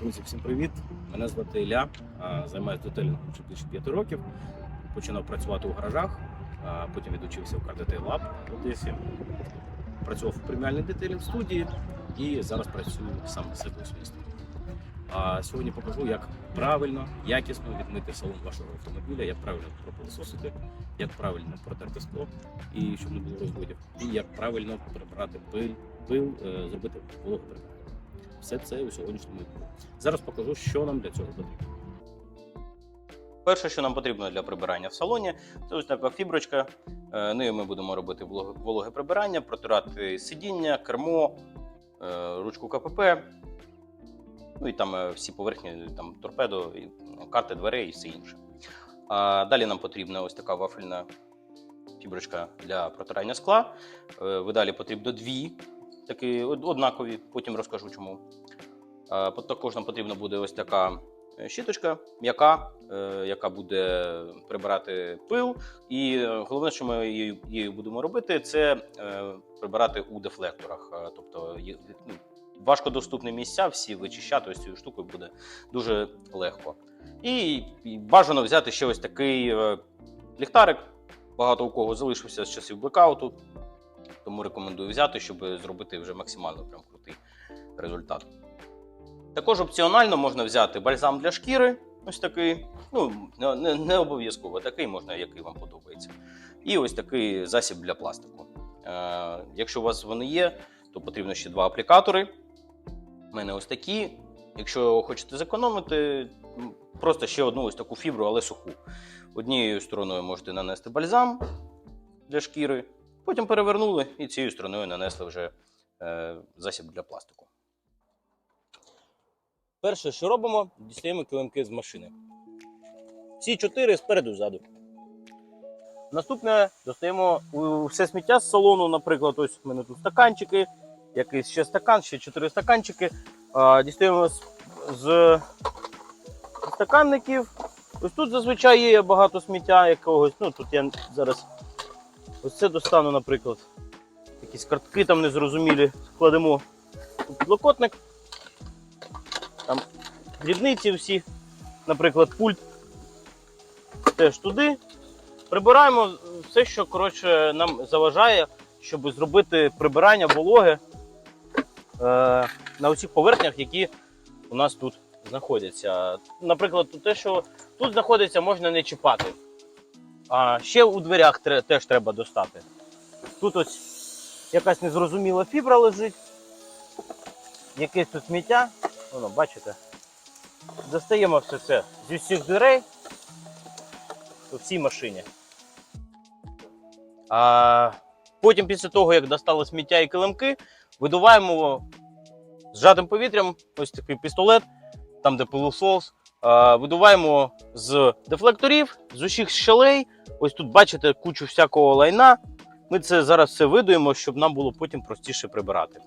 Друзі, всім привіт! Мене звати Ілля. Займаюся детелінгом вже більше 5 років. Починав працювати у гаражах, потім відучився в КДТ Лаб в Одесі. Працював у преміальній детелінг студії і зараз працюю сам на себе у своїй. А сьогодні покажу, як правильно, якісно відмити салон вашого автомобіля, як правильно пропилососити, як правильно протерти скло і щоб не було розводів, і як правильно прибрати пил, пил е, зробити прибирання. Все це у сьогоднішньому відео. Зараз покажу, що нам для цього потрібно. Перше, що нам потрібно для прибирання в салоні, це ось така фіброчка. Е, Нею ми будемо робити вологе, прибирання, протирати сидіння, кермо, е, ручку КПП, ну і там е, всі поверхні, там торпедо, карти дверей і все інше. А далі нам потрібна ось така вафельна фіброчка для протирання скла. Е, В ідеалі потрібно дві, такі од- однакові, потім розкажу чому. Е, Також нам потрібна буде ось така е, щіточка, м'яка, е, яка буде прибирати пил. І головне, що ми її, будемо робити, це прибирати у дефлекторах. Тобто ну, важкодоступні місця, всі вичищати ось цією штукою буде дуже легко. І, бажано взяти ще ось такий ліхтарик. Багато у кого залишився з часів блекауту. Тому рекомендую взяти, щоб зробити вже максимально прям крутий результат. Також опціонально можна взяти бальзам для шкіри, ось такий. Ну, не, не, обов'язково такий, можна, який вам подобається. І ось такий засіб для пластику. Е, якщо у вас вони є, то потрібно ще два аплікатори. У мене ось такі. Якщо хочете зекономити, просто ще одну ось таку фібру, але суху. Однією стороною можете нанести бальзам для шкіри, потім перевернули і цією стороною нанесли вже е, засіб для пластику. Перше, що робимо, дістаємо килимки з машини. Всі чотири спереду ззаду. Наступне достаємо все сміття з салону, наприклад, ось у мене тут стаканчики, якийсь ще стакан, ще чотири стаканчики. Дістаємо з, з стаканників. Ось тут зазвичай є багато сміття якогось. Ну тут я зараз ось це достану, наприклад. Якісь картки там незрозумілі. Складемо у підлокотник. Там дрібниці всі, наприклад, пульт теж туди. Прибираємо все, що коротше, нам заважає, щоб зробити прибирання вологе е, на усіх поверхнях, які у нас тут знаходяться. Наприклад, те, що тут знаходиться, можна не чіпати. А ще у дверях теж треба достати. Тут ось якась незрозуміла фібра лежить, якесь тут сміття. Воно, бачите? Достаємо все це зі всіх дверей у всій машині. А потім, після того, як достали сміття і килимки, видуваємо зжатим повітрям ось такий пістолет, там де пилосос. А, видуваємо з дефлекторів, з усіх щелей. Ось тут бачите кучу всякого лайна. Ми це зараз все видуємо, щоб нам було потім простіше прибирати.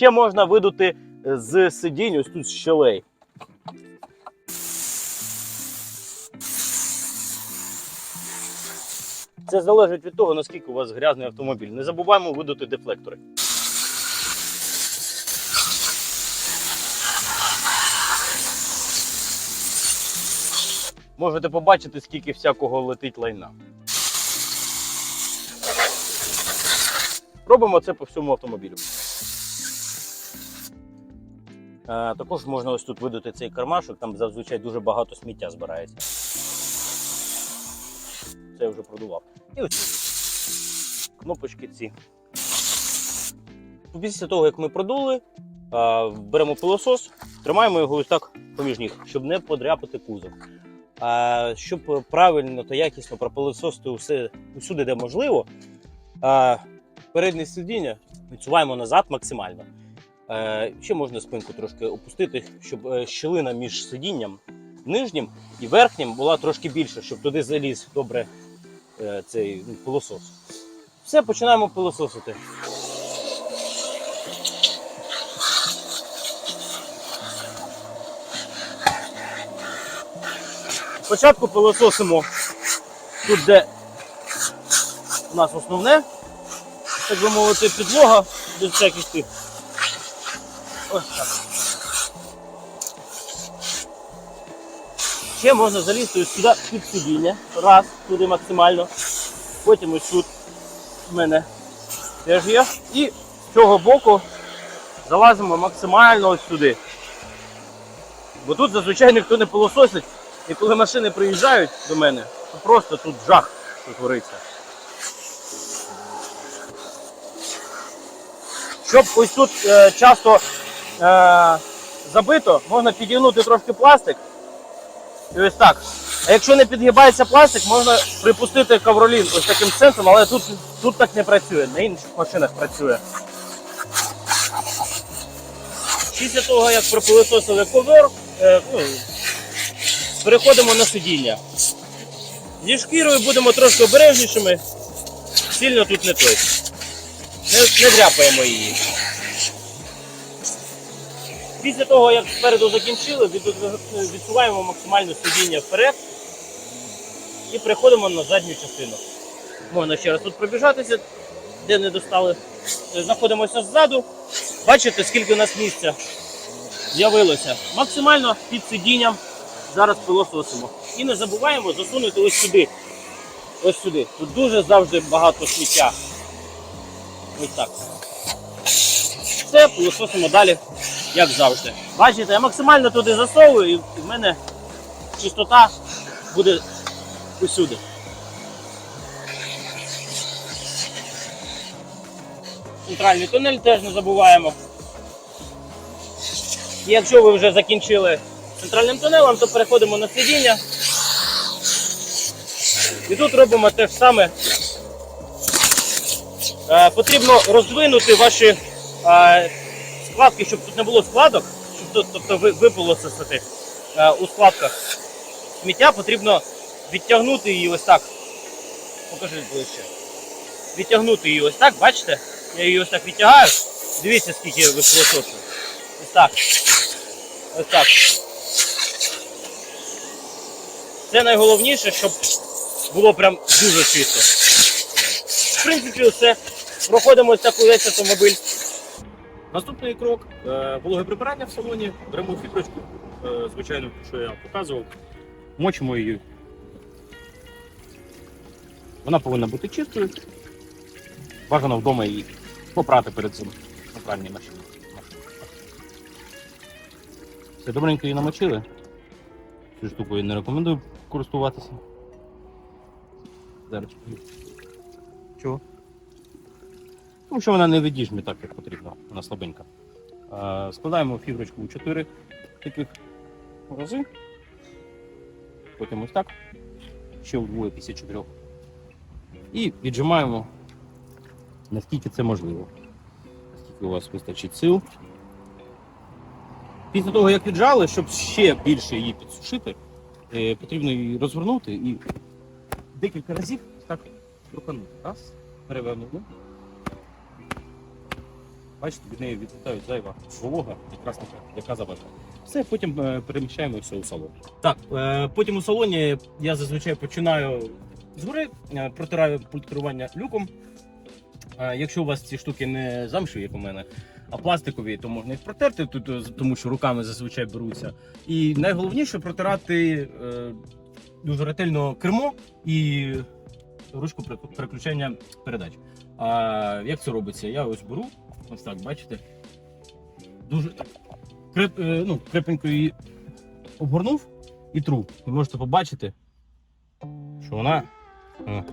Ще можна видути з сидінь ось тут з щелей. Це залежить від того, наскільки у вас грязний автомобіль. Не забуваємо видути дефлектори. Можете побачити, скільки всякого летить лайна. Робимо це по всьому автомобілю. Е, також можна ось тут видати цей кармашок, там зазвичай дуже багато сміття збирається. Це я вже продував. І ось кнопочки ці. Після того, як ми продули, е, беремо пилосос, тримаємо його ось так поміж ніг, щоб не подряпати кузов. Щоб правильно та якісно пропилососити усе, усюди, де можливо, переднє сидіння відсуваємо назад максимально. Е, Ще можна спинку трошки опустити, щоб е, щілина між сидінням нижнім і верхнім була трошки більша, щоб туди заліз добре е, цей ну, пилосос. Все, починаємо пилососити. Спочатку пилососимо тут, де у нас основне, так би мовити, підлога без всяких тих. Ось так. Ще можна залізти ось сюди під сидіння. Раз, туди максимально. Потім ось тут в мене теж є. І з цього боку залазимо максимально ось сюди. Бо тут зазвичай ніхто не пилососить. І коли машини приїжджають до мене, то просто тут жах що. Щоб ось тут е, часто забито, можна підігнути трошки пластик. І ось так. А якщо не підгибається пластик, можна припустити ковролін ось таким сенсом, але тут, тут так не працює, на інших машинах працює. Після того, як пропилисосили ковер, е, ну, переходимо на сидіння. Зі шкірою будемо трошки обережнішими, сильно тут не той. Не, не дряпаємо її. Після того, як спереду закінчили, відсуваємо максимально сидіння вперед і переходимо на задню частину. Можна ще раз тут пробіжатися, де не достали. Знаходимося ззаду. Бачите, скільки у нас місця з'явилося. Максимально під сидінням зараз пилососимо. І не забуваємо засунути ось сюди. Ось сюди. Тут дуже завжди багато сміття. Ось так. Все, пилососимо далі, як завжди. Бачите, я максимально туди засовую і в мене чистота буде усюди. Центральний тунель теж не забуваємо. І якщо ви вже закінчили центральним тунелем, то переходимо на сидіння. І тут робимо те ж саме. Е, потрібно роздвинути ваші е, складки, щоб тут не було складок, щоб тобто ви, випилососити е, у складках сміття, потрібно відтягнути її ось так. Покажи ближче. Відтягнути її ось так, бачите? Я її ось так відтягаю. Дивіться, скільки випилососую. Ось так. Ось так. Це найголовніше, щоб було прям дуже чисто. В принципі, все. Проходимо ось так увесь автомобіль. Наступний крок е, вологе прибирання в салоні. Беремо фіброчку, е, звичайно, що я показував. Мочимо її. Вона повинна бути чистою. Бажано вдома її попрати перед цим на пральній машині. Все добренько її намочили. Цю штукою не рекомендую користуватися. Зараз. Чого? Тому що вона не відіжме так, як потрібно, вона слабенька. Складаємо фіброчку у 4 таких рази. Потім ось так. Ще вдвоє після 4. І віджимаємо наскільки це можливо. Наскільки у вас вистачить сил. Після того, як віджали, щоб ще більше її підсушити, е, потрібно її розвернути і декілька разів так руханути. Раз, перевернули. Бачите, від неї відлітають зайва волога, якраз така, яка заважає. Все, потім е, переміщаємо все у салон. Так, е, потім у салоні я зазвичай починаю згори, е, протираю пульт керування люком. Якщо у вас ці штуки не замшеві, як у мене, а пластикові, то можна їх протерти, тому що руками зазвичай беруться. І найголовніше протирати дуже ретельно кермо і ручку переключення передач. А як це робиться? Я ось беру, ось так, бачите. Дуже креп, е, ну, крепенько її обгорнув і тру. Ви можете побачити, що вона е,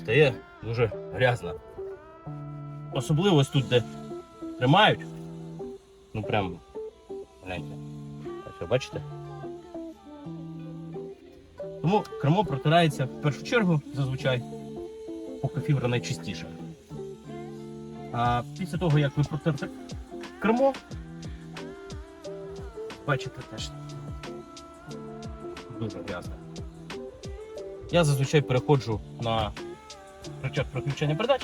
стає дуже грязна. Особливо ось тут, де тримають. Ну прям гляньте. Ось бачите? Тому кермо протирається в першу чергу зазвичай, поки фібра найчистіша. А після того, як ви протерте кермо, бачите теж дуже грязне. Я зазвичай переходжу на рычаг переключення передач.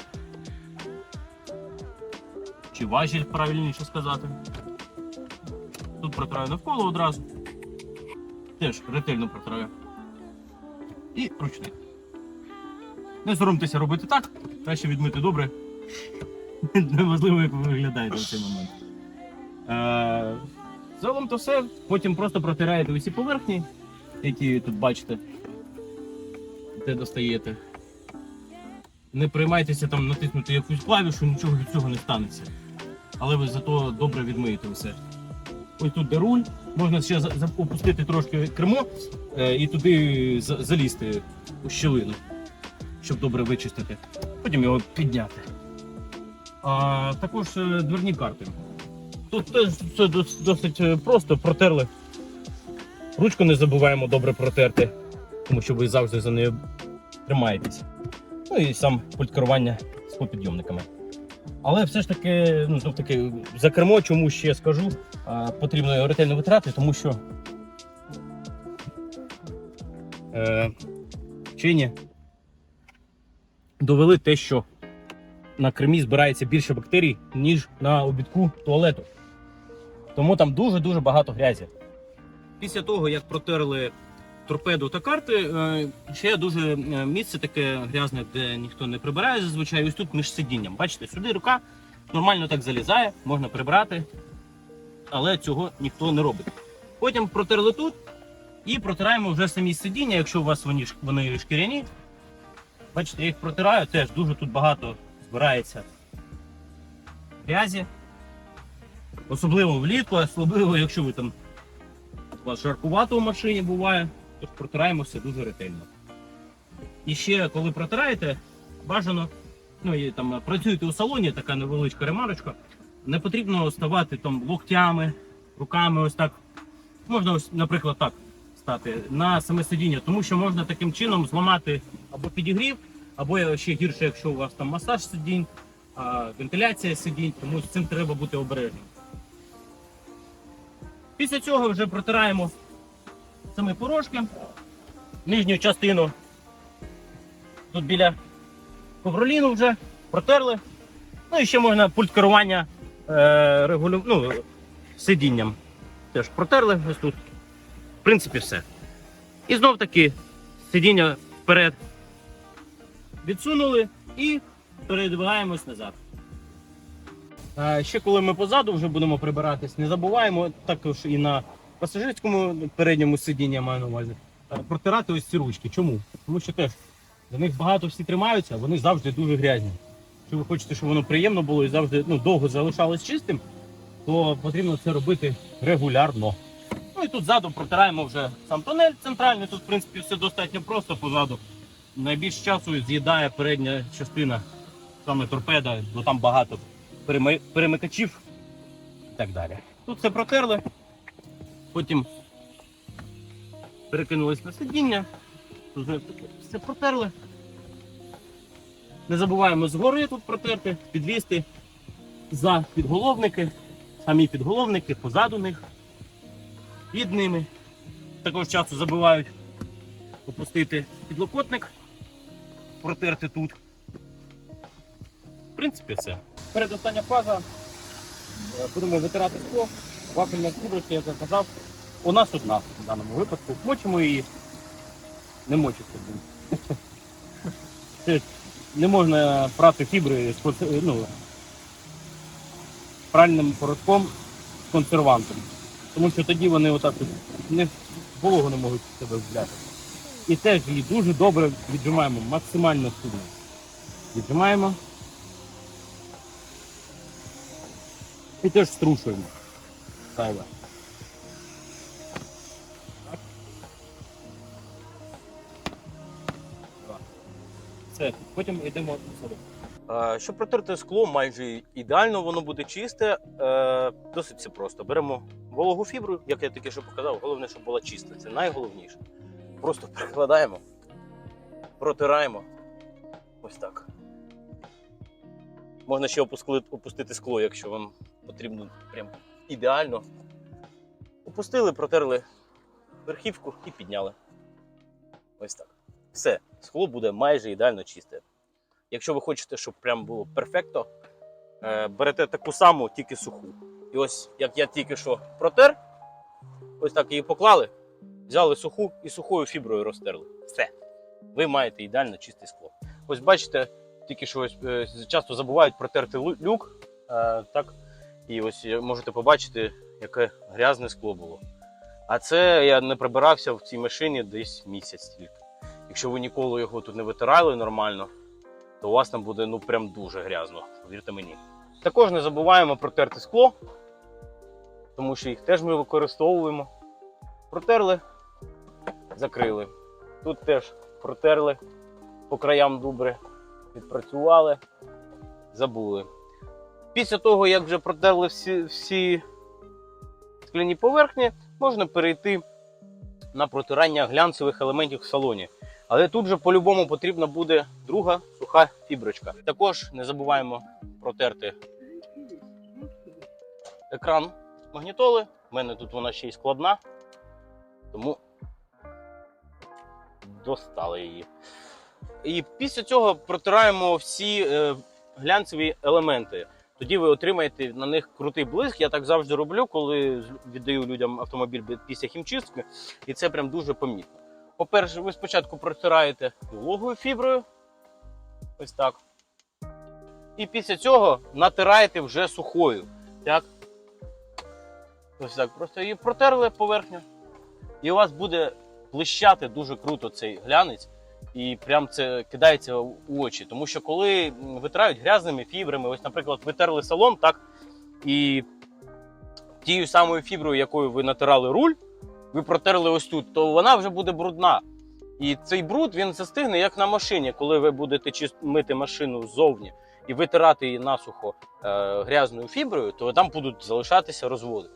Чи важіль, правильніше сказати. Тут протираю навколо одразу. Теж ретельно протираю. І ручник. Не соромтеся робити так, краще відмити добре. Неважливо, як ви виглядаєте в цей момент. Е, Загалом то все. Потім просто протираєте усі поверхні, які тут бачите, де достаєте. Не приймайтеся там натиснути якусь клавішу, нічого від цього не станеться. Але ви зато добре відмиєте все. Ось тут де руль, можна ще опустити трошки кермо е, і туди залізти у щілину, щоб добре вичистити. Потім його підняти. А також е, дверні карти. Тут теж все досить е, просто протерли. Ручку не забуваємо добре протерти, тому що ви завжди за нею тримаєтесь. Ну і сам пульт керування з попідйомниками. Але все ж таки, ну таки, за кермо, чому ще скажу, потрібно його ретельно витрати, тому що е, вчені довели те, що на кермі збирається більше бактерій, ніж на обідку туалету. Тому там дуже-дуже багато грязі. Після того, як протерли торпеду та карти, е, ще дуже е, місце таке грязне, де ніхто не прибирає зазвичай. Ось тут між сидінням. Бачите, сюди рука нормально так залізає, можна прибрати, але цього ніхто не робить. Потім протерли тут і протираємо вже самі сидіння, якщо у вас вони, вони шкіряні. Бачите, я їх протираю, теж дуже тут багато збирається грязі. Особливо влітку, особливо, якщо ви там у вас жаркувато в машині буває, тож протираємо все дуже ретельно. І ще коли протираєте, бажано, ну і там працюєте у салоні, така невеличка ремарочка, не потрібно ставати там локтями, руками ось так. Можна ось, наприклад, так стати на саме сидіння, тому що можна таким чином зламати або підігрів, або ще гірше, якщо у вас там масаж сидінь, вентиляція сидінь, тому з цим треба бути обережним. Після цього вже протираємо самі порожки, нижню частину тут біля ковроліну вже протерли. Ну і ще можна пульт керування е, регулю... ну, сидінням. Теж протерли ось тут. В принципі, все. І знов таки сидіння вперед відсунули і передвигаємось назад. Ще коли ми позаду вже будемо прибиратись, не забуваємо також і на пасажирському передньому сидінні я маю на увазі протирати ось ці ручки. Чому? Тому що теж за них багато всі тримаються, а вони завжди дуже грязні. Якщо ви хочете, щоб воно приємно було і завжди ну, довго залишалось чистим, то потрібно це робити регулярно. Ну і тут ззаду протираємо вже сам тунель центральний. Тут, в принципі, все достатньо просто позаду. Найбільше часу з'їдає передня частина, саме торпеда, бо там багато перемикачів і так далі. Тут все протерли, потім перекинулись на сидіння, тут все протерли. Не забуваємо згори тут протерти, підвісти за підголовники, самі підголовники, позаду них, під ними. Також часу забувають опустити підлокотник, протерти тут. В принципі, все. Передостання фаза. Е, Будемо витирати скло. Вафельна скубочка, як я казав, у нас одна в даному випадку. Мочимо її. Не мочиться. Не можна прати фібри з ну, пральним порошком з консервантом. Тому що тоді вони отак не вологу не можуть себе взяти. І теж її дуже добре віджимаємо, максимально сильно. Віджимаємо. І теж струшуємо. Так. Все, потім йдемо в Щоб протерти скло, майже ідеально воно буде чисте. Е, Досить все просто. Беремо вологу фібру, як я тільки що показав. Головне, щоб була чиста. Це найголовніше. Просто прикладаємо, протираємо. Ось так. Можна ще опустити скло, якщо вам потрібно прям ідеально. Опустили, протерли верхівку і підняли. Ось так. Все, скло буде майже ідеально чисте. якщо ви хочете, щоб прям було перфекто, е, берете таку саму, тільки суху. І ось як я тільки що протер, ось так її поклали, взяли суху і сухою фіброю розтерли. Все. Ви маєте ідеально чисте скло. Ось бачите, тільки що ось, е, часто забувають протерти люк. е, так, і ось е, можете побачити, яке грязне скло було. А це я не прибирався в цій машині десь місяць тільки. Якщо ви ніколи його тут не витирали нормально, то у вас там буде ну прям дуже грязно, повірте мені. Також не забуваємо протерти скло, тому що їх теж ми використовуємо. Протерли, закрили. Тут теж протерли по краям добре, відпрацювали, забули. Після того, як вже протерли всі, всі скляні поверхні, можна перейти на протирання глянцевих елементів в салоні. Але тут же по-любому потрібна буде друга суха фіброчка. Також не забуваємо протерти екран магнітоли. У мене тут вона ще й складна, тому достали її. І після цього протираємо всі е, глянцеві елементи. Тоді ви отримаєте на них крутий блиск. Я так завжди роблю, коли віддаю людям автомобіль після хімчистки, і це прям дуже помітно. По-перше, ви спочатку протираєте вологою фіброю. Ось так. І після цього натираєте вже сухою. Так. Ось так. Просто її протерли поверхню. І у вас буде блищати дуже круто цей глянець. І прям це кидається у очі. Тому що коли витирають грязними фібрами, ось, наприклад, витерли салон, так, і тією самою фіброю, якою ви натирали руль, ви протерли ось тут, то вона вже буде брудна. І цей бруд він застигне як на машині, коли ви будете чис- мити машину ззовні і витирати її насухо е, грязною фіброю, то там будуть залишатися розводи.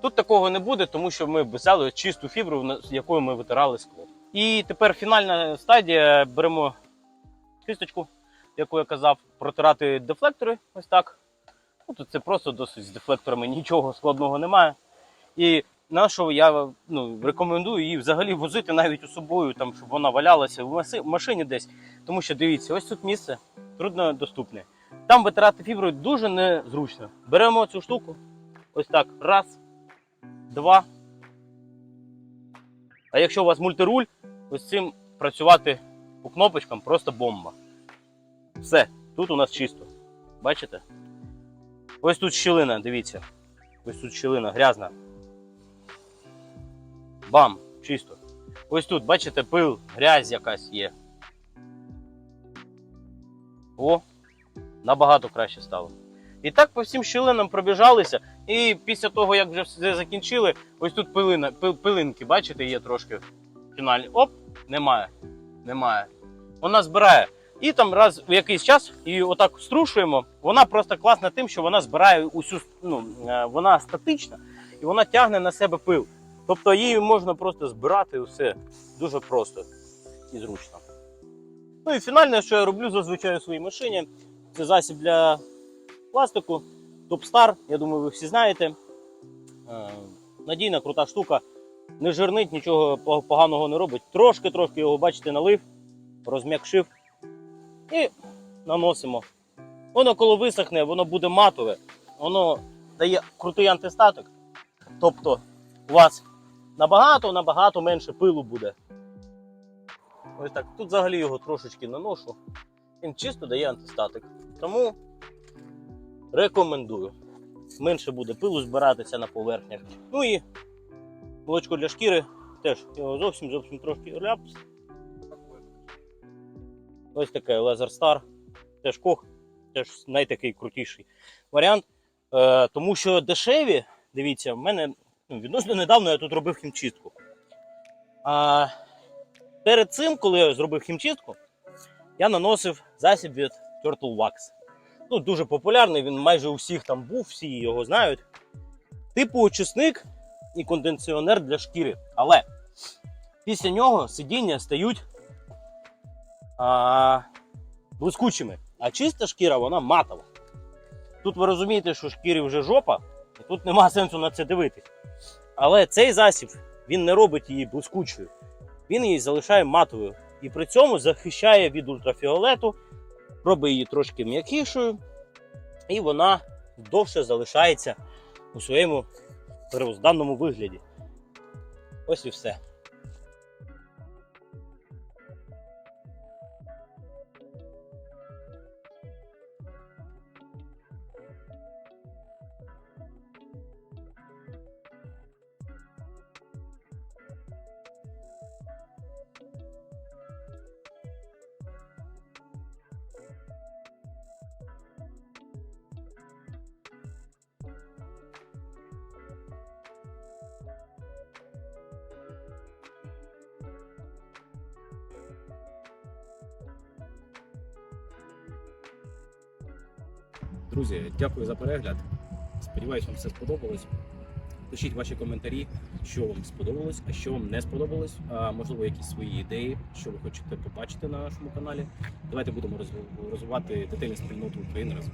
Тут такого не буде, тому що ми взяли чисту фібру, з якою ми витирали скло. І тепер фінальна стадія. Беремо кисточку, яку я казав, протирати дефлектори. Ось так. Ну, тут це просто досить з дефлекторами нічого складного немає. І на що я ну, рекомендую її взагалі возити навіть у собою, там, щоб вона валялася в машині десь. Тому що дивіться, ось тут місце труднодоступне. Там витирати фіброю дуже незручно. Беремо цю штуку, ось так, раз, два. А якщо у вас мультируль, ось цим працювати по кнопочкам просто бомба. Все, тут у нас чисто. Бачите? Ось тут щілина, дивіться. Ось тут щілина грязна. Бам! Чисто. Ось тут, бачите, пил, грязь якась є. О, набагато краще стало. І так по всім щілинам пробіжалися. І після того, як вже все закінчили, ось тут пилина, пил- пилинки, бачите, є трошки фінальні. Оп, немає. Немає. Вона збирає. І там раз в якийсь час її отак струшуємо. Вона просто класна тим, що вона збирає усю, ну, е, вона статична і вона тягне на себе пил. Тобто її можна просто збирати все дуже просто і зручно. Ну і фінальне, що я роблю зазвичай у своїй машині, це засіб для пластику. Топстар, я думаю, ви всі знаєте. Е, Надійна, крута штука. Не жирнить, нічого поганого не робить. Трошки-трошки його, бачите, налив, розм'якшив і наносимо. Воно, коли висохне, воно буде матове, воно дає крутий антистатик. Тобто у вас набагато-набагато менше пилу буде. Ось так. Тут взагалі його трошечки наношу. Він чисто дає антистатик. Тому рекомендую. Менше буде пилу збиратися на поверхнях. Ну і молочко для шкіри теж його зовсім зовсім трошки ляпс. Ось таке Laser Star. Теж кох, теж найтакий крутіший варіант. Е, тому що дешеві, дивіться, в мене ну, відносно недавно я тут робив хімчистку. А перед цим, коли я зробив хімчистку, я наносив засіб від Turtle Wax. Ну, дуже популярний, він майже у всіх там був, всі його знають. Типу очисник і кондиціонер для шкіри. Але після нього сидіння стають а, блискучими. А чиста шкіра, вона матова. Тут ви розумієте, що шкірі вже жопа, і тут нема сенсу на це дивитись. Але цей засіб він не робить її блискучою, він її залишає матовою. І при цьому захищає від ультрафіолету робить її трошки м'якішою, і вона довше залишається у своєму первозданному вигляді. Ось і все. Друзі, дякую за перегляд. Сподіваюсь, вам все сподобалось. Пишіть ваші коментарі, що вам сподобалось, а що вам не сподобалось. А, можливо, якісь свої ідеї, що ви хочете побачити на нашому каналі. Давайте будемо розвивати дитину спільноту України разом.